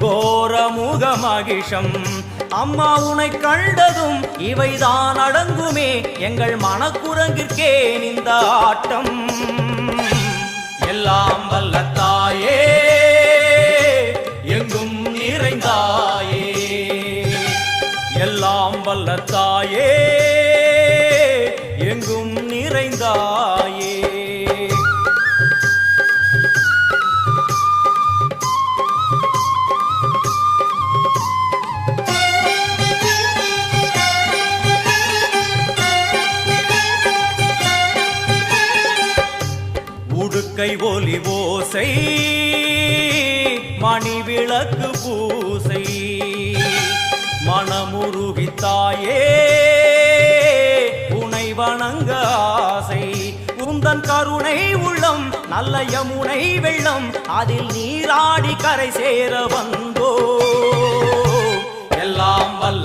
கோரமுக மகிஷம் அம்மா உனை கண்டதும் இவைதான் அடங்குமே. எங்கள் மனக்குரங்கிற்கே இந்த ஆட்டம். உறங்க ஆசை. உந்தன் கருணை உள்ளம் நல்ல யமுனை வெள்ளம் அதில் நீராடி கரை சேர வந்தோ எல்லாம் வல்ல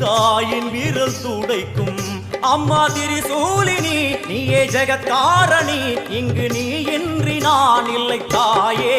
தாயின் வீரல் துடைக்கும். அம்மா திரிசூலினி நீயே ஜெகத்காரணி இங்கு நீ இன்றி நான் இல்லை தாயே.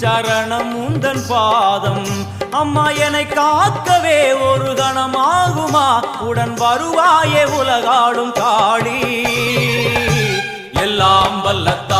சரணம் உந்தன் பாதம். அம்மா என்னை காக்கவே ஒரு கணமாகுமா? உடன் வருவாயே உலகாடும் காளி எல்லாம் வல்லத்தா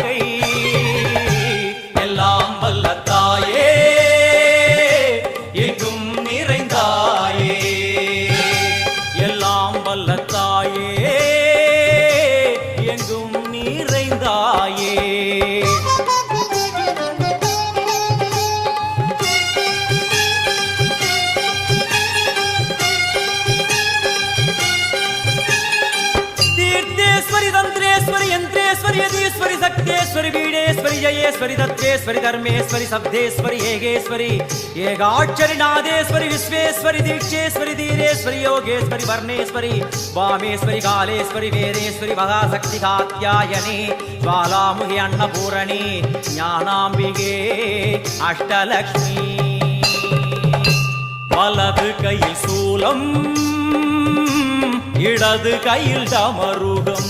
யோகேஸ்வரி தத்வேஸ்வரி தர்மேஸ்வரி சப்தேஸ்வரி ஏகேஸ்வரி ஏகாட்சரி நாதேஸ்வரி விஸ்வேஸ்வரி தீட்சேஸ்வரி தீரேஸ்வரி யோகேஸ்வரி வர்ணேஸ்வரி வாமேஸ்வரி காலேஸ்வரி வேரேஸ்வரி மகாசக்தி காத்தியாயனி ஜுவாலாமுகி அன்னபூரணி ஞானாம்பிகே அஷ்டலக்ஷ்மி. வலது கையில் சூலம் இடது கையில் தமருகம்.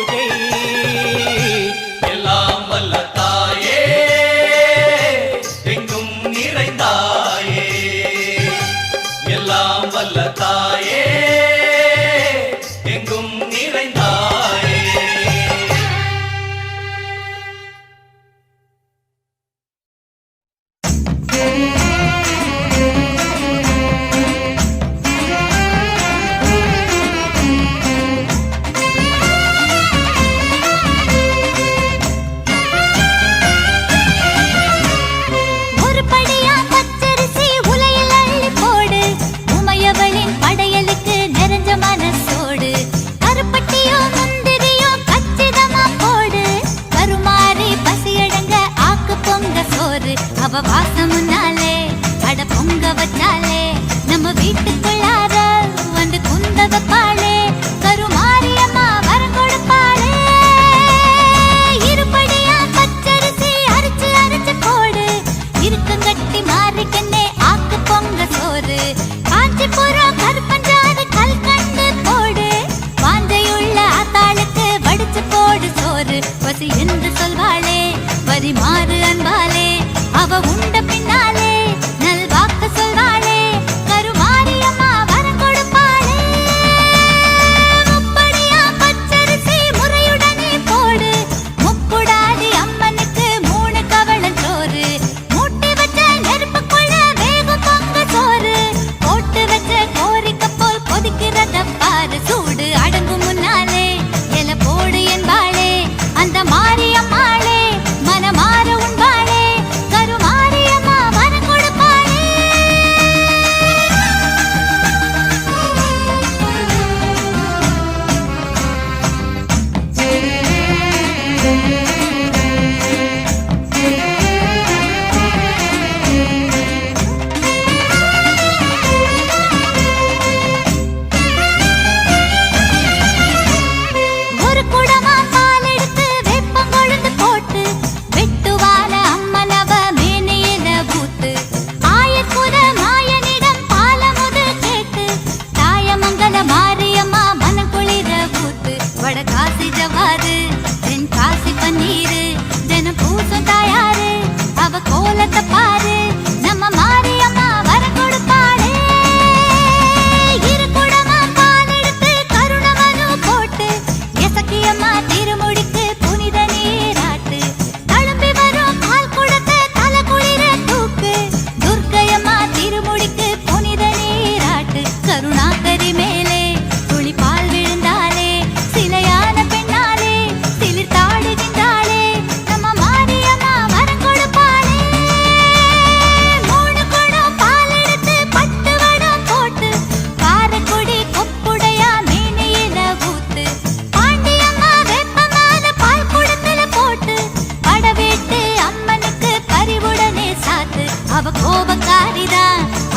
Mm-hmm.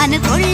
அனுகொள்ள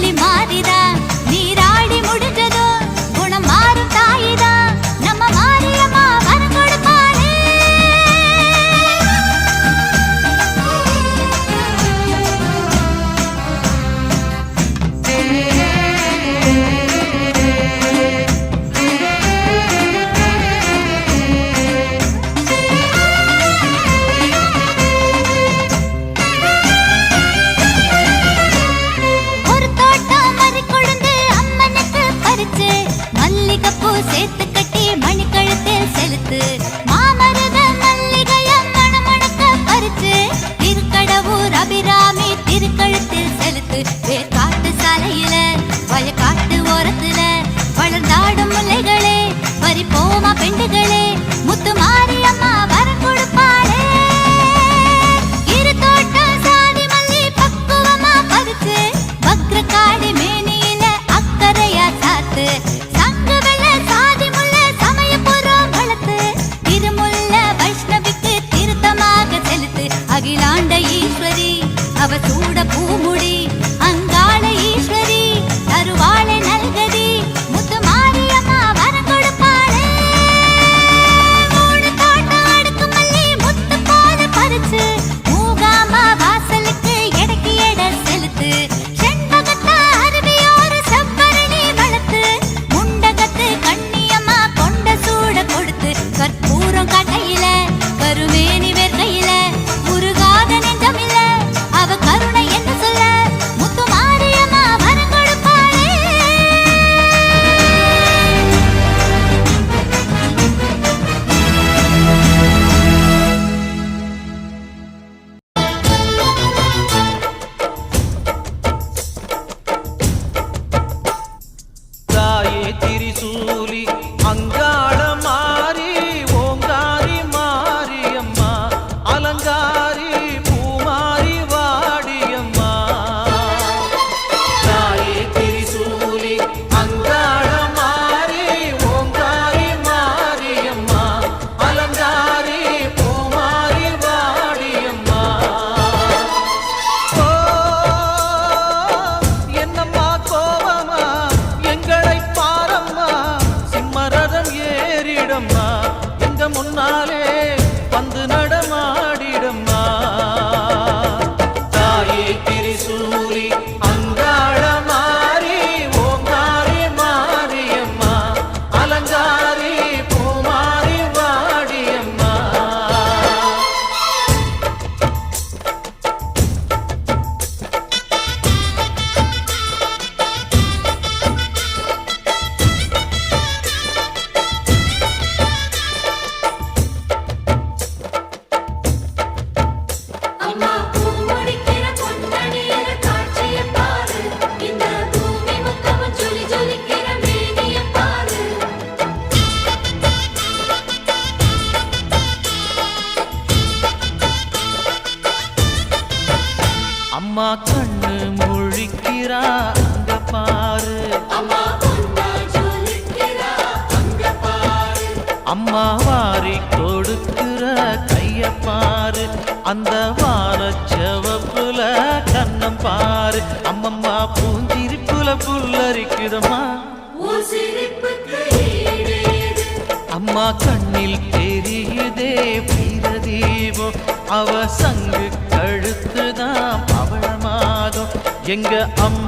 அவ சங்கு கழுத்துதான் அவள் மாதம் எங்க அம்மா